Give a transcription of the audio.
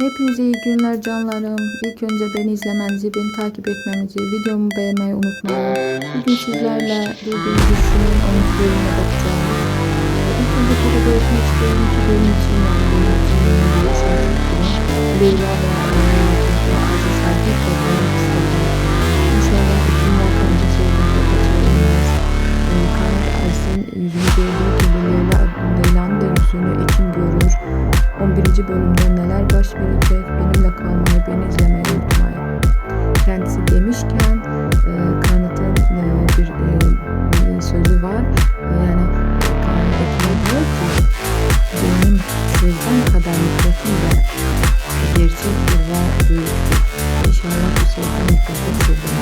Hepinize iyi günler canlarım. İlk önce beni izlemenizi, beni takip etmenizi, videomu beğenmeyi unutmayın. Bugün sizlerle Duyduğum dizisinin 13 bölümüne bakacağım. İlk önce tabii belirtmek istiyorum ki benim için şarkı Leyla ve ikinci bölümde neler baş verecek benimle kalmayı, beni izlemeyi unutmayın. Kendisi demişken e, Kanat'ın e, bir e, sözü var. E, yani Kanat Ekmeği diyor ki benim sizden kadar nefretim de gerçektir ve büyüktür. İnşallah bu sözden nefret edilmez.